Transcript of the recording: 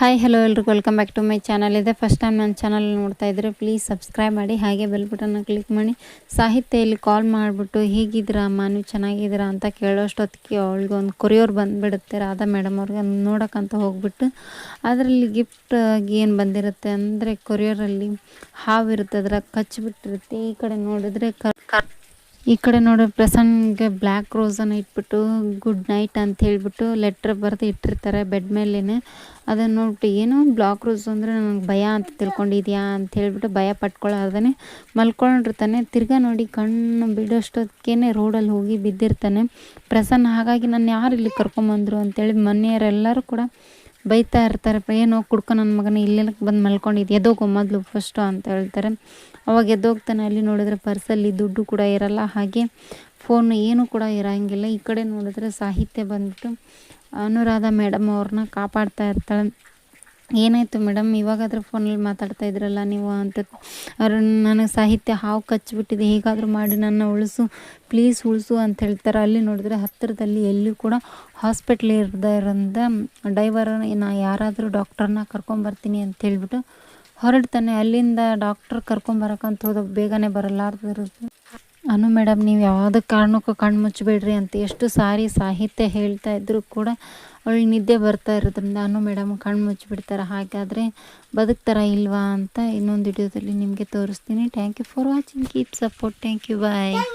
Hi hello ಎಲ್ರಿಗೂ. Welcome back to my channel ಇದೆ first time ನನ್ನ ಚಾನಲ್ ನೋಡ್ತಾ ಇದ್ರೆ ಪ್ಲೀಸ್ ಸಬ್ಸ್ಕ್ರೈಬ್ ಮಾಡಿ, ಹಾಗೆ ಬೆಲ್ ಬಟನ್ನ ಕ್ಲಿಕ್ ಮಾಡಿ. ಸಾಹಿತ್ಯ ಇಲ್ಲಿ ಕಾಲ್ ಮಾಡಿಬಿಟ್ಟು ಹೇಗಿದ್ದೀರಾ ಅಮ್ಮ ನೀವು ಚೆನ್ನಾಗಿದ್ದೀರಾ ಅಂತ ಕೇಳೋಷ್ಟೊತ್ತಿಗೆ ಅವಳಿಗೆ ಒಂದು ಕೊರಿಯೋರು ಬಂದುಬಿಡುತ್ತೆ, ರಾಧಾ ಮೇಡಮ್ ಅವ್ರಿಗೆ ನೋಡೋಕ್ಕಂತ ಹೋಗ್ಬಿಟ್ಟು. ಅದರಲ್ಲಿ ಗಿಫ್ಟ್ ಏನು ಬಂದಿರುತ್ತೆ ಅಂದರೆ ಕೊರಿಯೋರಲ್ಲಿ ಹಾವಿರುತ್ತೆ ಅದ್ರಾಗ ಕಚ್ಚಿಬಿಟ್ಟಿರುತ್ತೆ ಈ ಕಡೆ ನೋಡಿದ್ರೆ ಕ ಈ ಕಡೆ ನೋಡಿ ಪ್ರಸನ್ಗೆ ಬ್ಲ್ಯಾಕ್ ರೋಸನ್ನು ಇಟ್ಬಿಟ್ಟು, ಗುಡ್ ನೈಟ್ ಅಂತ ಹೇಳ್ಬಿಟ್ಟು ಲೆಟ್ರ್ ಬರೆದು ಇಟ್ಟಿರ್ತಾರೆ ಬೆಡ್ ಮೇಲೇ ಅದನ್ನು ನೋಡ್ಬಿಟ್ಟು, ಏನು ಬ್ಲಾಕ್ ರೋಸ್ ಅಂದರೆ ನನಗೆ ಭಯ ಅಂತ ತಿಳ್ಕೊಂಡಿದ್ಯಾ? ಅಂತ ಹೇಳ್ಬಿಟ್ಟು ಭಯ ಪಟ್ಕೊಳ್ಳಾರ್ದೇ ಮಲ್ಕೊಂಡಿರ್ತಾನೆ. ತಿರ್ಗಾ ನೋಡಿ, ಕಣ್ಣು ಬಿಡೋಷ್ಟೊತ್ತಿಗೆ ರೋಡಲ್ಲಿ ಹೋಗಿ ಬಿದ್ದಿರ್ತಾನೆ. ಪ್ರಸನ್ನ, ಹಾಗಾಗಿ ನಾನು ಯಾರು ಇಲ್ಲಿ ಕರ್ಕೊಂಬಂದರು? ಅಂತೇಳಿ ಮನೆಯವರೆಲ್ಲರೂ ಕೂಡ ಬೈತಾ ಇರ್ತಾರಪ್ಪ, ಏನೋ ಕುಡ್ಕೊ ನನ್ನ ಮಗನ ಇಲ್ಲೆಲ್ಲ ಬಂದು ಮಲ್ಕೊಂಡಿದ್ದು ಎದೋಗು ಮೊದಲು ಫಸ್ಟು ಅಂತ ಹೇಳ್ತಾರೆ. ಅವಾಗ ಎದ್ದೋಗ್ತಾನೆ ಅಲ್ಲಿ ನೋಡಿದ್ರೆ ಪರ್ಸಲ್ಲಿ ದುಡ್ಡು ಕೂಡ ಇರಲ್ಲ, ಹಾಗೆ ಫೋನ್ ಏನೂ ಕೂಡ ಇರೋಂಗಿಲ್ಲ. ಈ ಕಡೆ ನೋಡಿದ್ರೆ ಸಾಹಿತ್ಯ ಬಂದ್ಬಿಟ್ಟು ಅನುರಾಧ ಮೇಡಮ್ ಅವ್ರನ್ನ ಕಾಪಾಡ್ತಾ ಇರ್ತಾಳೆ. ಏನಾಯಿತು ಮೇಡಮ್? ಇವಾಗಾದರೂ ಫೋನಲ್ಲಿ ಮಾತಾಡ್ತಾ ಇದ್ರಲ್ಲ ನೀವು ಅಂತ ಅವ್ರು ನನಗೆ ಸಾಹಿತ್ಯ ಹಾವು ಕಚ್ಚಿಬಿಟ್ಟಿದೆ, ಹೇಗಾದರೂ ಮಾಡಿ ನನ್ನ ಉಳಿಸು, ಪ್ಲೀಸ್ ಉಳಿಸು ಅಂತ ಹೇಳ್ತಾರೆ. ಅಲ್ಲಿ ನೋಡಿದ್ರೆ ಹತ್ತಿರದಲ್ಲಿ ಎಲ್ಲಿ ಕೂಡ ಹಾಸ್ಪಿಟ್ಲ್ ಇರೋದ್ರಿಂದ ಡೈವರ್ ನಾ ಯಾರಾದರೂ ಡಾಕ್ಟರ್ನ ಕರ್ಕೊಂಬರ್ತೀನಿ ಅಂತ ಹೇಳ್ಬಿಟ್ಟು ಹೊರಡ್ತಾನೆ. ಅಲ್ಲಿಂದ ಡಾಕ್ಟ್ರ್ ಕರ್ಕೊಂಬರಕ್ಕಂತ ಹೋದಾಗ ಬೇಗನೆ ಬರಲಾರ್ದಿರುತ್ತೆ ಅನು ಮೇಡಮ್, ನೀವು ಯಾವುದೇ ಕಾರಣಕ್ಕೂ ಕಣ್ಣು ಮುಚ್ಚಬೇಡ್ರಿ ಅಂತ ಎಷ್ಟು ಸಾರಿ ಸಾಹಿತ್ಯ ಹೇಳ್ತಾ ಇದ್ದರೂ ಕೂಡ ಅವಳು ನಿದ್ದೆ ಬರ್ತಾ ಇರೋದ್ರಿಂದ ಅನು ಮೇಡಮ್ ಕಣ್ಣು ಮುಚ್ಚಿಬಿಡ್ತಾರೆ ಹಾಗಾದರೆ ಬದುಕ್ತಾರ ಇಲ್ವಾ ಅಂತ ಇನ್ನೊಂದು ವಿಡಿಯೋದಲ್ಲಿ ನಿಮಗೆ ತೋರಿಸ್ತೀನಿ. Thank you for watching keep support thank you bye